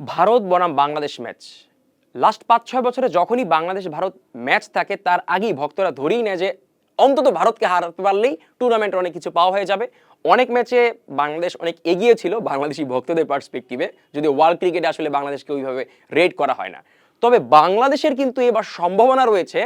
ভারত বনাম Bangladesh match. Last পাঁচ ছয় বছরে যখনই বাংলাদেশ ভারত ম্যাচ থাকে, তার আগেই ভক্তরা ধরেই নেয় যে, অন্তত ভারতকে হারাতে পারলেই টুর্নামেন্ট অনেক কিছু পাওয়া হয়ে যাবে। অনেক ম্যাচে বাংলাদেশ অনেক এগিয়ে ছিল বাংলাদেশি ভক্তদের পার্সপেক্টিভে যদি ওয়ার্ল্ড ক্রিকেটে আসলে বাংলাদেশকে ওইভাবে রেড করা হয় না। তবে বাংলাদেশের কিন্তু এবার সম্ভাবনা রয়েছে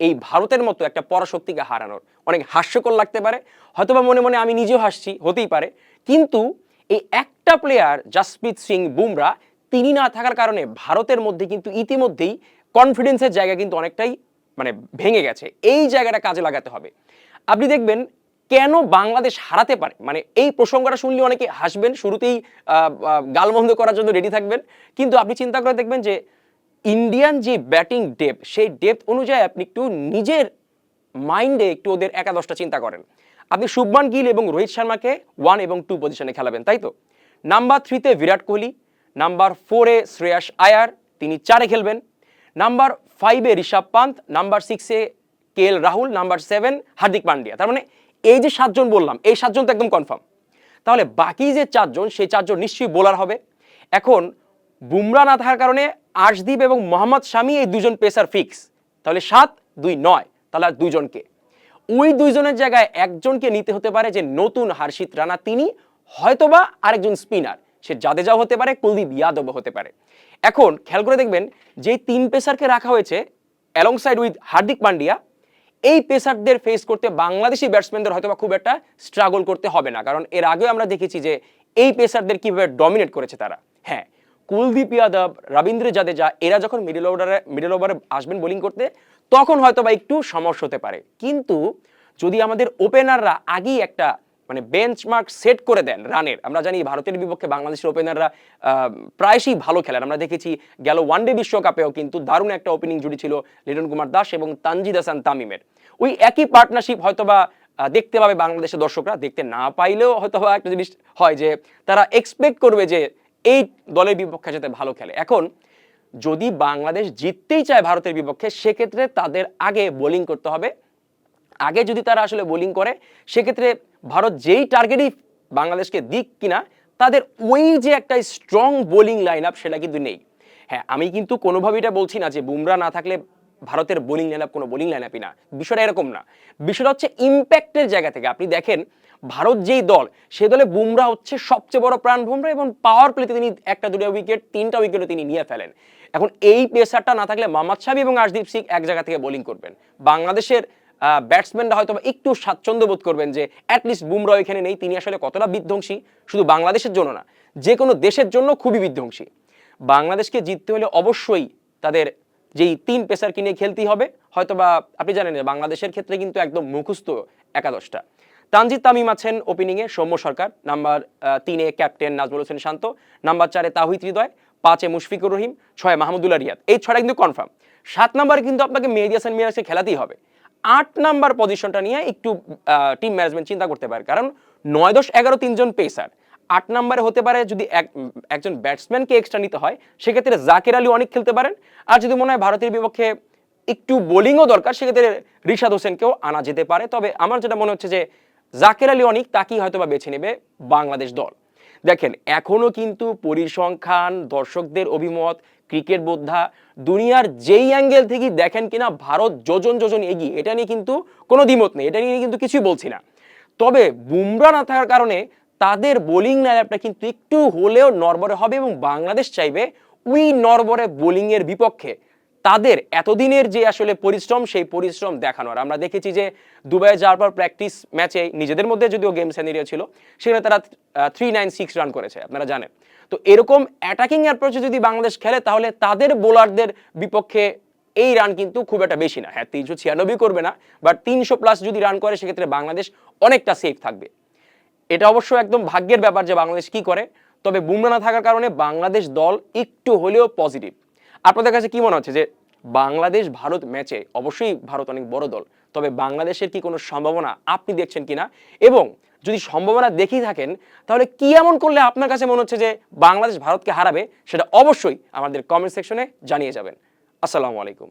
এই ভারতের মতো একটা পরাশক্তিকে হারানোর। অনেক হাস্যকর লাগতে পারে। হয়তোবা মনে মনে আমি নিজেও হাসছি, হতেই পারে। কিন্তু এই একটা প্লেয়ার জাসপ্রীত সিং বুমরা তিনি না থাকার কারণে ভারতের মধ্যে কিন্তু ইতিমধ্যেই কনফিডেন্সের জায়গা কিন্তু অনেকটাই মানে ভেঙে গেছে। এই জায়গাটা কাজে লাগাতে হবে। আপনি দেখবেন কেন বাংলাদেশ হারাতে পারে? মানে এই প্রসঙ্গটা শুনলে অনেকে হাসবেন, শুরুতেই গালমন্দ করার জন্য রেডি থাকবেন। কিন্তু আপনি চিন্তা করে দেখবেন যে ইন্ডিয়ান যে ব্যাটিং ডেপ সেই ডেপথ অনুযায়ী আপনি একটু নিজের মাইন্ডে একটু ওদের একাদশটা চিন্তা করেন। আপনি শুভমান গিল এবং রোহিত শর্মাকে ওয়ান এবং টু পজিশনে খেলাবেন, তাই তো? নাম্বার থ্রিতে বিরাট কোহলি নাম্বার ফোরে শ্রেয়াস আয়ার, তিনি চারে খেলবেন। নাম্বার ফাইভে ঋষভ পান্ত, নাম্বার সিক্সে K L Rahul, number seven Hardik Pandya. তার মানে এই যে সাতজন বললাম, এই সাতজন তো একদম কনফার্ম তাহলে বাকি যে চারজন, সেই চারজন নিশ্চয়ই বোলার হবে। এখন বুমরা না থাকার কারণে আশদীপ এবং মোহাম্মদ শামি এই দুজন পেসার ফিক্স তাহলে সাত, দুই, নয়, তাহলে আর দুইজনকে। ওই দুইজনের জায়গায় একজনকে নিতে হতে পারে যে নতুন হার্ষিত রানা, তিনি হয়তোবা আরেকজন স্পিনার সে জাদেজাও হতে পারে, কুলদীপ যাদবও হতে পারে। এখন খেয়াল করে দেখবেন যে তিন পেসারকে রাখা হয়েছে অ্যালংসাইড উইথ হার্দিক পান্ডিয়া, এই পেসারদের ফেস করতে বাংলাদেশি ব্যাটসম্যানদের হয়তো খুব একটা স্ট্রাগল করতে হবে না। কারণ এর আগেও আমরা দেখেছি যে, এই পেসারদের কীভাবে ডমিনেট করেছে তারা। হ্যাঁ কুলদীপ ইয়াদব, রবীন্দ্র জাদেজা, এরা যখন মিডল ওভারে মিডল ওভারে আসবেন বোলিং করতে, তখন হয়তো বা একটু সমস্যা হতে পারে। কিন্তু যদি আমাদের ওপেনাররা আগেই একটা মানে বেঞ্চমার্ক সেট করে দেন রানের আমরা জানি ভারতের বিপক্ষে বাংলাদেশের ওপেনাররা প্রায়শই ভালো খেলেন। আমরা দেখেছি গেল ওয়ানডে বিশ্বকাপেও কিন্তু দারুণ একটা ওপেনিং জুড়ি ছিল লিটন কুমার দাস এবং তানজিদ হাসান তামিমের। ওই একই পার্টনারশিপ হয়তোবা দেখতে পাবে বাংলাদেশের দর্শকরা। দেখতে না পাইলেও হয়তোবা একটা জিনিস হয় যে, তারা এক্সপেক্ট করবে যে এই দলের বিপক্ষে যাতে ভালো খেলে। এখন, যদি বাংলাদেশ জিততেই চায় ভারতের বিপক্ষে, সেক্ষেত্রে তাদের আগে বোলিং করতে হবে। আগে যদি তারা আসলে বোলিং করে, সেক্ষেত্রে ভারত যেই টার্গেটই বাংলাদেশকে দিক কিনা, তাদের ওই যে একটা স্ট্রং বোলিং লাইন আপ সেটা কিন্তু নেই। হ্যাঁ আমি কিন্তু কোনোভাবেই এটা বলছি না যে বুমরা না থাকলে ভারতের বোলিং লাইন আপ কোনো বোলিং লাইন আপই না। বিষয়টা এরকম না। বিষয়টা হচ্ছে ইম্প্যাক্টের জায়গা থেকে। আপনি দেখেন, ভারত যেই দল, সে দলে বুমরা হচ্ছে সবচেয়ে বড় প্রাণ বুমরা এবং পাওয়ার প্লেতে তিনি একটা দুটো উইকেট তিনটা উইকেটও তিনি নিয়ে ফেলেন। এখন এই পেসারটা না থাকলে মোহাম্মদ শামি এবং আশদীপ সিং এক জায়গা থেকে বোলিং করবেন। বাংলাদেশের ব্যাটসম্যানরা হয়তো একটু স্বাচ্ছন্দ্য বোধ করবেন যে অ্যাটলিস্ট বুমরা এখানে নেই। তিনি আসলে কতটা বিধ্বংসী? শুধু বাংলাদেশের জন্য না, যে কোনো দেশের জন্য খুবই বিধ্বংসী। বাংলাদেশকে জিততে হলে অবশ্যই তাদের যেই তিন পেসার কিনে খেলতেই হবে। হয়তোবা আপনি জানেন বাংলাদেশের ক্ষেত্রে কিন্তু একদম মুখস্থ একাদশটা। তানজিদ তামিম আছেন ওপেনিংয়ে সৌম্য সরকার। নাম্বার তিনে ক্যাপ্টেন নাজমুল হোসেন শান্ত। নাম্বার চারে তাহিদ হৃদয়। পাঁচে মুশফিকুর রহিম। ছয় মাহমুদুল্লাহ রিয়াদ। এই ছয়টা কিন্তু কনফার্ম সাত নাম্বারে কিন্তু আপনাকে মেহেদি হাসান মিরাজকে খেলাতেই হবে। আট নাম্বার পজিশনটা নিয়ে একটু টিম ম্যানেজমেন্ট চিন্তা করতে পারে। কারণ নয় দশ এগারো তিনজন পেসার আট নম্বরে হতে পারে যদি এক, একজন ব্যাটসম্যানকে এক্সট্রা নিতে হয়, সেক্ষেত্রে জাকির আলী অনেক খেলতে পারেন। আর যদি মনে হয় ভারতের বিপক্ষে একটু বোলিংও দরকার, সেক্ষেত্রে রিশাদ হোসেনকেও আনা যেতে পারে। তবে আমার যেটা মনে হচ্ছে যে, জাকির আলী অনেক তাকেই হয়তো বা বেছে নেবে বাংলাদেশ দল। দেখেন, এখনও কিন্তু পরিসংখ্যান, দর্শকদের অভিমত, ক্রিকেট বোদ্ধা, দুনিয়ার যেই অ্যাঙ্গেল থেকে দেখেন কিনা, ভারত যোজন যোজন এগিয়ে, এটা নিয়ে কিন্তু কোনো দ্বিমত নেই, এটা নিয়ে কিন্তু কিছুই বলছি না। তবে বুমরা না থাকার কারণে তাদের বোলিং লাইনআপটা কিন্তু একটু হলেও নরবরে হবে এবং বাংলাদেশ চাইবে উই নরবরে বোলিংয়ের বিপক্ষে। তাদের এতদিনের যে আসলে পরিশ্রম, সেই পরিশ্রম দেখানোর। আমরা দেখেছি যে দুবাই যাওয়ার পর প্র্যাকটিস ম্যাচে নিজেদের মধ্যে যদিও গেম স্যানেরিও ছিল, সেখানে তারা থ্রি নাইন সিক্স রান করেছে, আপনারা জানেন। তো এরকম অ্যাটাকিং অ্যাপ্রোচে যদি বাংলাদেশ খেলে, তাহলে তাদের বোলারদের বিপক্ষে এই রান কিন্তু খুব একটা বেশি না। হ্যাঁ তিনশো ছিয়ানব্বই করবে না বাট তিনশো প্লাস যদি রান করে, সেক্ষেত্রে বাংলাদেশ অনেকটা সেফ থাকবে। এটা অবশ্য একদম ভাগ্যের ব্যাপার যে বাংলাদেশ কি করে, তবে বুমরা না থাকার কারণে বাংলাদেশ দল একটু হলেও পজিটিভ আপনাদের কাছে কি মনে হচ্ছে যে বাংলাদেশ ভারত ম্যাচে অবশ্যই ভারত অনেক বড় দল, তবে বাংলাদেশের কি কোনো সম্ভাবনা আপনি দেখছেন কিনা? এবং যদি সম্ভাবনা দেখেই থাকেন, তাহলে কি এমন করলে আপনার কাছে মনে হচ্ছে যে বাংলাদেশ ভারতকে হারাবে? সেটা অবশ্যই আমাদের কমেন্ট সেকশনে জানিয়ে যাবেন। আসসালামু আলাইকুম।